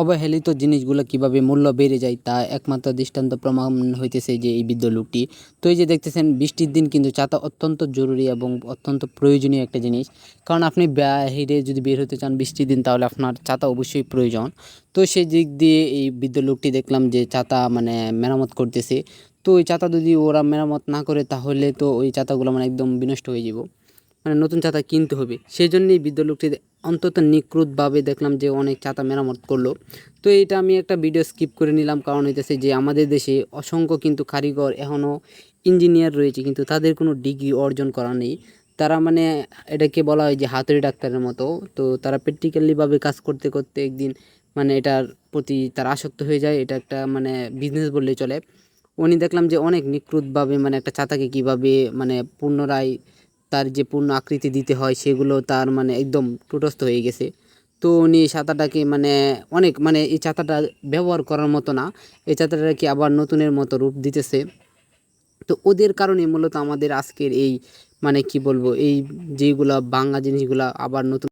অবহেলিত জিনিসগুলো কীভাবে মূল্য বেড়ে যায় তা একমাত্র দৃষ্টান্ত প্রমাণ হইতেছে যে এই বৃদ্ধ লোকটি। তো এই যে দেখতেছেন, বৃষ্টির দিন কিন্তু ছাতা অত্যন্ত জরুরি এবং অত্যন্ত প্রয়োজনীয় একটা জিনিস। কারণ আপনি বাহিরে যদি বের হতে চান বৃষ্টির দিন, তাহলে আপনার ছাতা অবশ্যই প্রয়োজন। তো সেই দিক দিয়ে এই বৃদ্ধ লোকটি দেখলাম যে ছাতা মানে মেরামত করতেছে। তো ওই ছাতা যদি ওরা মেরামত না করে, তাহলে তো ওই ছাতাগুলো মানে একদম বিনষ্ট হয়ে যাব। মানে নতুন ছাতা কিনতে হবে। সেই জন্যই বৃদ্ধ লোকটি অন্তত নিখুঁতভাবে দেখলাম যে অনেক ছাতা মেরামত করল। তো এটা আমি একটা ভিডিও স্কিপ করে নিলাম, কারণ হইতেছে যে আমাদের দেশে অসংখ্য কিন্তু কারিগর এখনও ইঞ্জিনিয়ার রয়েছে, কিন্তু তাদের কোনো ডিগ্রি অর্জন করা নেই। তারা মানে এটাকে বলা হয় যে হাতুড়ি ডাক্তারের মতো। তো তারা প্র্যাকটিক্যালিভাবে কাজ করতে করতে একদিন মানে এটার প্রতি তারা আসক্ত হয়ে যায়, এটা একটা মানে বিজনেস বললেই চলে। উনি দেখলাম যে অনেক নিখুঁতভাবে মানে একটা ছাতাকে কীভাবে মানে পুনরায় তার যে পূর্ণ আকৃতি দিতে হয় সেগুলো তার মানে একদম টুটস্থ হয়ে গেছে। তো উনি ছাতাটাকে মানে অনেক মানে এই ছাতাটা ব্যবহার করার মতো না, এই ছাতাটাকে আবার নতুনের মতো রূপ দিতেছে। তো ওদের কারণে মূলত আমাদের আজকের এই মানে কি বলব, এই যেগুলা বাংলা জিনিসগুলা আবার নতুন